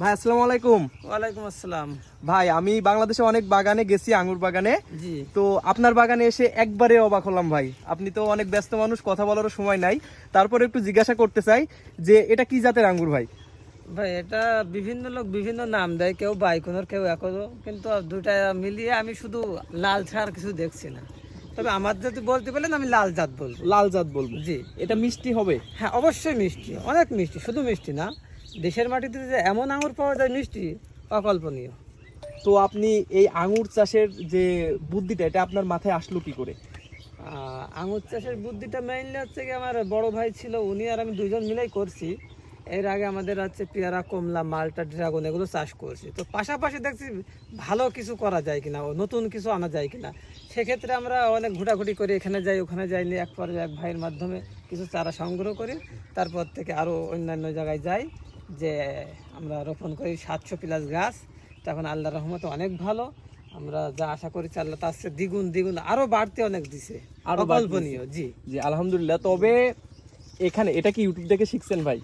ভাই আসসালামু আলাইকুম। ওয়ালাইকুম আসসালাম। ভাই আমি বাংলাদেশে অনেক বাগানে গেছি আঙ্গুর বাগানে। জি। তো আপনার বাগানে এসে একবারে অবাক হলাম ভাই। আপনি তো অনেক ব্যস্ত মানুষ কথা বলারও সময় নাই। তারপরে একটু জিজ্ঞাসা করতে চাই যে এটা কি জাতের আঙ্গুর ভাই? ভাই এটা বিভিন্ন লোক বিভিন্ন নাম দেয় কেউ বাইকোনর কেউ একদো কিন্তু দুটা মিলিয়ে আমি শুধু লাল ছাড়া কিছু দেখছি না। তবে আমার যদি বলতে বলেন আমি লাল জাত বলব। লাল জাত বলব। জি। এটা মিষ্টি হবে? হ্যাঁ অবশ্যই মিষ্টি অনেক মিষ্টি শুধু মিষ্টি না। দেশের মাটিতে যে এমন আঙুর পাওয়া যায় মিষ্টি অকল্পনীয়। তো আপনি এই আঙুর চাষের যে বুদ্ধিটা এটা আপনার মাথায় আসলো কি করে? আঙুর চাষের বুদ্ধিটা মেইনলি হচ্ছে কি আমার বড় ভাই ছিল উনি আর আমি দুজন মিলেই করছি। এর আগে আমাদের হচ্ছে পেয়ারা কমলা মালটা ড্রাগন এগুলো চাষ করছি। তো পাশাপাশি দেখছি ভালো কিছু করা যায় কিনা ও নতুন কিছু আনা যায় কিনা। সেক্ষেত্রে আমরা অনেক ঘোটাঘুটি করে এখানে যাই ওখানে যাই নিয়ে এক পরে এক ভাইয়ের মাধ্যমে কিছু চারা সংগ্রহ করি। তারপর থেকে আরও অন্যান্য জায়গায় যাই। যে আমরা রোপণ করি সাতশো প্লাস গাছ তখন আল্লাহ রহমতে অনেক ভালো। আমরা যা আশা করি আল্লাহ তার চেয়ে দ্বিগুণ দ্বিগুণ আরও বাড়তে অনেক দিছে। আরও কল্পনীয় জি। জি আলহামদুলিল্লাহ। তবে এখানে এটা কি ইউটিউব থেকে শিখছেন ভাই?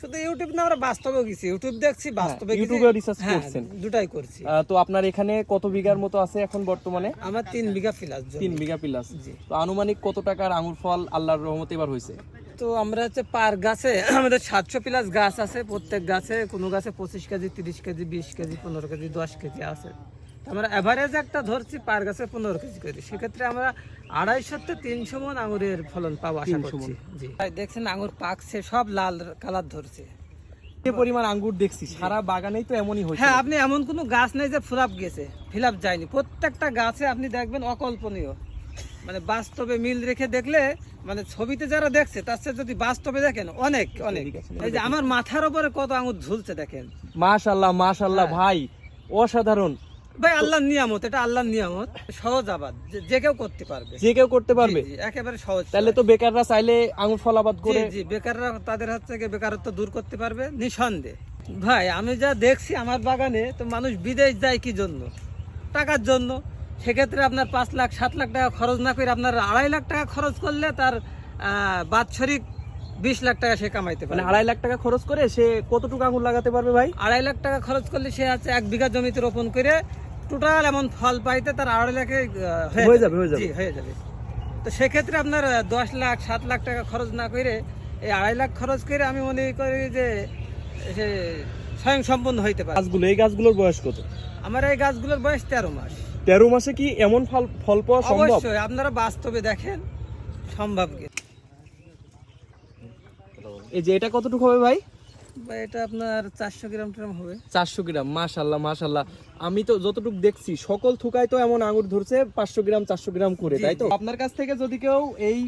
শুধু ইউটিউব না আমরা বাস্তবে গেছি। ইউটিউব দেখছি বাস্তবে ইউটিউবে হ্যাঁ, করছেন। দুটাই করছি। তো আপনার এখানে কত বিঘার মতো আছে এখন বর্তমানে? আমার তিন বিঘা ফিলাস তিন বিঘা প্লাস। তো আনুমানিক কত টাকার আঙ্গুর ফল আল্লাহর রহমতে এবার হয়েছে? তো আমরা হচ্ছে পার গাছে আমাদের সাতশো প্লাস গাছ আছে প্রত্যেক গাছে কোনো গাছে পঁচিশ কেজি তিরিশ কেজি বিশ কেজি পনেরো কেজি দশ কেজি আছে। আমরা অ্যাভারেজ একটা ধরছি পার গাছে পনেরো কেজি করে। সেক্ষেত্রে আমরা আড়াইশো থেকে তিনশো মন আঙুরের ফলন পাবো আশা করছি। জি। দেখছেন আঙুর পাকছে সব লাল কালার ধরছে। পরিমাণ আঙ্গুর দেখছি সারা বাগানেই তো এমনই হয়েছে। হ্যাঁ আপনি এমন কোনো গাছ নেই যে ফুলাপ গেছে ফিলাপ যায়নি। প্রত্যেকটা গাছে আপনি দেখবেন অকল্পনীয়। মানে বাস্তবে মিল রেখে দেখলে মানে ছবিতে যারা দেখছে তার সাথে যদি বাস্তবে দেখেন অনেক অনেক। এই যে আমার মাথার উপরে কত আঙুর ঝুলছে দেখেন। মাশাল্লাহ মাশাল্লাহ হ্যাঁ। ভাই অসাধারণ। ভাই আল্লাহর নিয়ামত এটা আল্লাহর নিয়ামত। সহজ আবাদ যে- কেউ করতে পারবে। যে কেউ করতে পারবে। একেবারে সহজ। তাহলে তো বেকাররা চাইলে আঙ্গুর ফল আবাদ করে জি বেকাররা তাদের হচ্ছে গিয়ে বেকারত্ব দূর করতে পারবে নিঃসন্দেহে। ভাই আমি যা দেখছি আমার বাগানে তো মানুষ বিদেশ যায় কি জন্য? টাকার জন্য। সেক্ষেত্রে আপনার পাঁচ লাখ সাত লাখ টাকা খরচ না করে আপনার আড়াই লাখ টাকা খরচ করলে তার বাৎসরিক বিশ লাখ টাকা সে কামাইতে পারে মানে আড়াই লাখ টাকা খরচ করে সে কতটুকু আঙ্গুর লাগাতে পারবে ভাই? আড়াই লাখ টাকা খরচ করলে সে আছে এক বিঘা জমিতে রোপণ করে টোটাল এমন ফল পাইতে তার আড়াই লাখে হয়ে যাবে, হয়ে যাবে। হয়ে যাবে। তো সেক্ষেত্রে আপনার দশ লাখ সাত লাখ টাকা খরচ না করে এই আড়াই লাখ খরচ করে আমি মনে করি যে সে স্বয়ং সম্পন্ন হইতে পারে গাছগুলো এই গাছগুলোর বয়স কত? আমার এই গাছগুলোর বয়স তেরো মাস। তেরো মাসে কি এমন ফল ফল পাওয়া সম্ভব? অবশ্যই আপনারা বাস্তবে দেখেন সম্ভব কি? এই যে এটা কতটুকু হবে ভাই? এটা আপনার চারশো গ্রাম ট্রাম হবে। চারশো গ্রাম মাশাল্লাহ মাশাল্লাহ আমি তো যতটুকু দেখছি সকল থুকায় তো এমন আঙ্গুর ধরছে পাঁচশো গ্রাম চারশো গ্রাম করে তাই তো? আপনার কাছ থেকে যদি কেউ এই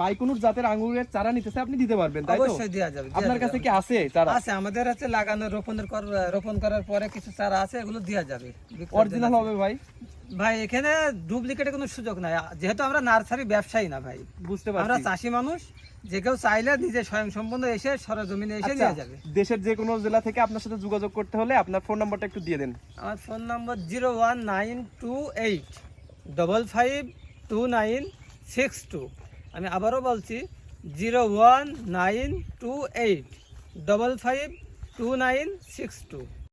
বাইকুনুর জাতের আঙ্গুরের চারা নিতেছে আপনি দিতে পারবেন তাই তো? অবশ্যই দেওয়া যাবে আপনার কাছে কি আছে চারা? আছে আমাদের আছে লাগানো রোপণের রোপণ করার পরে কিছু চারা আছে এগুলো দেওয়া যাবে। অরিজিনাল হবে ভাই? ভাই এখানে ডুপ্লিকেটের কোনো সুযোগ নাই। যেহেতু আমরা নার্সারি ব্যবসায়ী না ভাই। বুঝতে আমরা চাষি মানুষ যে কেউ চাইলে নিজে স্বয়ং সম্পূর্ণ এসে সরজমিনে এসে আচ্ছা, নিয়ে যাবে। দেশের যে কোনো জেলা থেকে আপনার সাথে যোগাযোগ করতে হলে আপনার ফোন নাম্বারটা একটু দিয়ে দেন। আমার phone number zero one nine two eight double five two nine six two. আমি আবারও বলছি zero one nine two eight double five two nine six two.